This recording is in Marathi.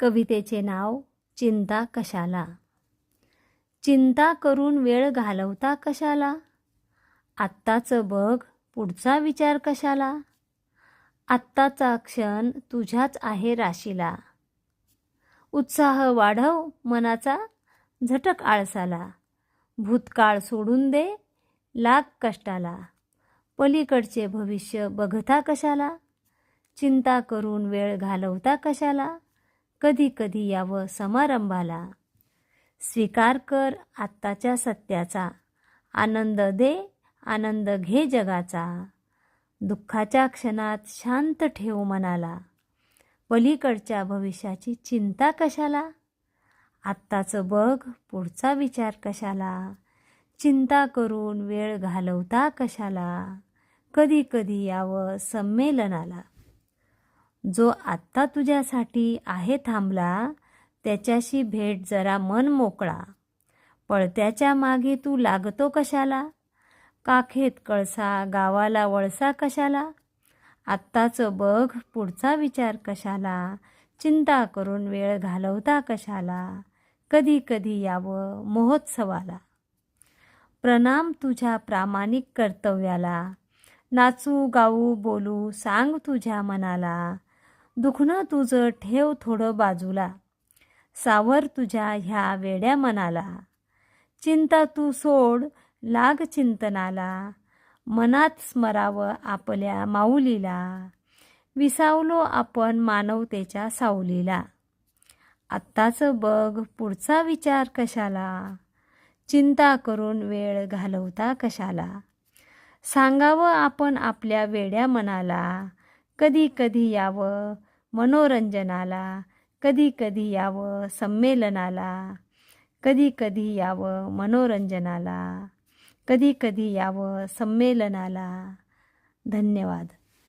कवितेचे नाव चिंता कशाला? चिंता करून वेळ घालवता कशाला? आत्ताचं बघ पुढचा विचार कशाला? आत्ताचा क्षण तुझ्याच आहे राशीला. उत्साह वाढव मनाचा झटक आळसाला. भूतकाळ सोडून दे लाग कष्टाला. पलीकडचे भविष्य बघता कशाला? चिंता करून वेळ घालवता कशाला? कधी कधी यावं समारंभाला. स्वीकार कर आत्ताच्या सत्याचा. आनंद दे आनंद घे जगाचा. दुःखाच्या क्षणात शांत ठेव मनाला. पलीकडच्या भविष्याची चिंता कशाला? आत्ताचं बघ पुढचा विचार कशाला? चिंता करून वेळ घालवता कशाला? कधी कधी यावं संमेलनाला. जो आत्ता तुझ्यासाठी आहे थांबला त्याच्याशी भेट जरा मन मोकळा. पळत्याच्या मागे तू लागतो कशाला? काखेत कळसा गावाला वळसा कशाला? आत्ताचं बघ पुढचा विचार कशाला? चिंता करून वेळ घालवता कशाला? कधी कधी यावं महोत्सवाला. प्रणाम तुझ्या प्रामाणिक कर्तव्याला. नाचू गाऊ बोलू सांग तुझ्या मनाला. दुखणं तुझं ठेव थोडं बाजूला. सावर तुझ्या ह्या वेड्या मनाला. चिंता तू सोड लाग चिंतनाला. मनात स्मरावं आपल्या माऊलीला. विसावलो आपण मानवतेच्या सावलीला. आत्ताचं बघ पुढचा विचार कशाला? चिंता करून वेळ घालवता कशाला? सांगावं आपण आपल्या वेड्या मनाला. कधी कधी यावं मनोरंजनाला कधी कधी यावं संमेलनाला कधी कधी यावं मनोरंजनाला कधी कधी यावं संमेलनाला. धन्यवाद.